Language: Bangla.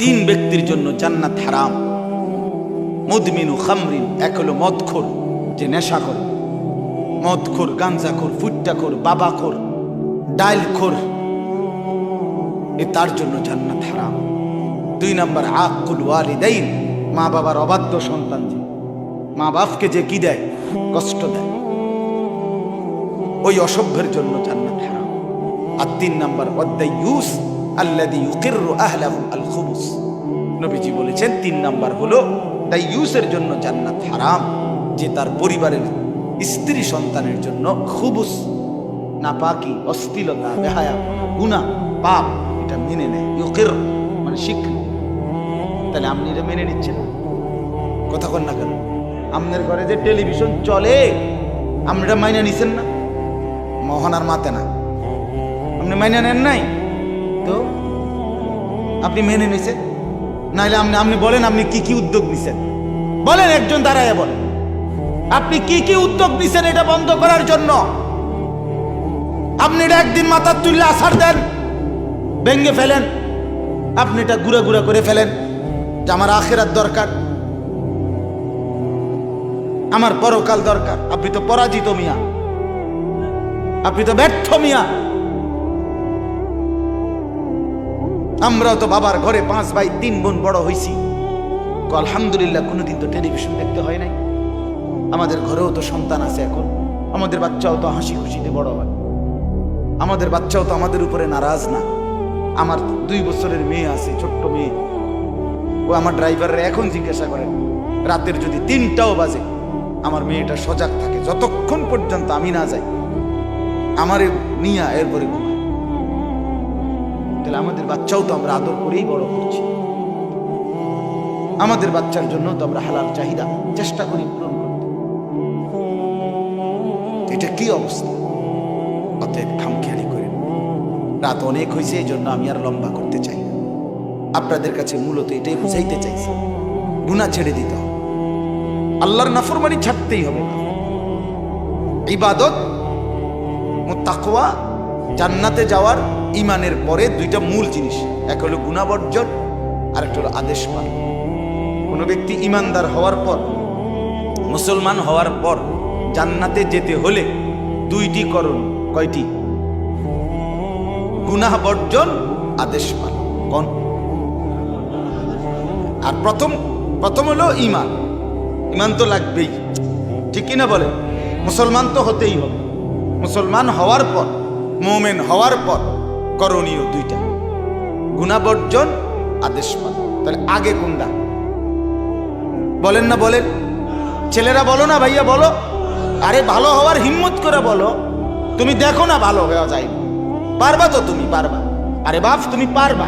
তিন ব্যক্তির জন্য জান্নাত হারাম। মুদমিনু খামরিন, এক হলো মদখোর, যে নেশা করে মদখোর, গাঞ্জাখোর, ফুট্টাখোর, বাবাখোর, ডাইলখোর, এ তার জন্য জান্নাত হারাম। দুই নম্বর, আকুল ওয়ালিদাইন, মা বাবার অবাধ্য সন্তান যে। মা বাপকে যে কি দেয়? কষ্ট দেয়। ওই অসভ্যের জন্য জান্নাত হারাম। আর তিন নম্বর অদ্দাইয়ুস আল্লাদি ইউকিররু আহলাহু আল খুবুস নবীজি বলেছেন, তিন নাম্বার হলো দাইয়ুসের জন্য জান্নাত হারাম, যে তার পরিবারের স্ত্রী সন্তানের জন্য খুবুস, নাপাকি অস্থিলতা বেহায়া গুনাহ পাপ, এটা মেনে নেয়। ইউকির মানে স্বীকৃতি তাহলে আপনি এটা মেনে নিচ্ছেন। কথা কন না কেন? আপনার ঘরে যে টেলিভিশন চলে, আপনি এটা মাইনে নিছেন না? মোহনার মাতে না। আপনি মাইনে নেন নাই? তো আপনি মেনে নিছেন? নাইলে আপনি আপনি বলেন, আপনি কি কি উদ্যোগ নিছেন? বলেন, একজন দাঁড়ায় বলেন। আপনি কি কি উদ্যোগ নিছেন এটা বন্ধ করার জন্য? আপনি এটা একদিন মাথার তুললে আসার দেন ভেঙ্গে ফেলেন। আপনি এটা গুঁড়া গুঁড়া করে ফেলেন। যে আমার আখেরার দরকার। আমার পরকাল দরকার। আপনি তো পরাজিত মিয়া। আপনি তো ব্যর্থ মিয়া। আমরাও তো বাবার ঘরে পাঁচ ভাই, তিন বোন বড় হইছি। তো আলহামদুলিল্লাহ, কোনোদিন তো টেলিভিশন দেখতে হয় নাই। আমাদের ঘরেও তো সন্তান আছে এখন। আমাদের বাচ্চাও তো হাসি খুশিতে বড় হয়। আমাদের বাচ্চাও তো আমাদের উপরে নারাজ না। আমার দুই বছরের মেয়ে আছে, ছোট্ট মেয়ে। ও আমার ড্রাইভারের এখন জিজ্ঞাসা করে, রাতের যদি তিনটাও বাজে, আমার মেয়েটা সজাগ থাকে। যতক্ষণ পর্যন্ত আমি না যাই, আমারে নিয়া এরপরে ঘুমায়। তাহলে আমাদের বাচ্চাও তো আমরা আদর করেই বড় করছি আমাদের বাচ্চার জন্য তো আমরা হালাল চাহিদা চেষ্টা করি পূরণ করতে। এটা কি অবস্থা? অতএব খামখেয়ালি করেন। রাত অনেক হয়েছে এই জন্য আমি আর লম্বা করতে চাই আপনাদের কাছে মূলত এটাই বুঝাইতে চাইছি। গুণা ছেড়ে দিতে হবে। আল্লাহর নাফরমানি ছাড়তেই হবে ইবাদত তাকওয়া জান্নাতে যাওয়ার ইমানের পরে দুইটা মূল জিনিস। এক হলো গুণাবর্জন আর একটা হলো আদেশ পালন কোনো ব্যক্তি ইমানদার হওয়ার পর, মুসলমান হওয়ার পর জান্নাতে যেতে হলে দুইটি করণ, কয়টি? গুনাহ বর্জন আদেশ পালন কোন? আর প্রথম প্রথম হলো ইমান ইমান তো লাগবেই। ঠিক কিনা বলে মুসলমান তো হতেই হবে। মুসলমান হওয়ার পর মোমেন হওয়ার পর করণীয় দুইটা। গুণাবর্জন আদেশ পালন তাহলে আগে কোনটা? বলেন না, বলেন। ছেলেরা বলো না, ভাইয়া বলো। আরে ভালো হওয়ার হিম্মত করে বলো। তুমি দেখো না ভালো হওয়া যায় পারবা তো তুমি, পারবা। আরে বাপ, তুমি পারবা।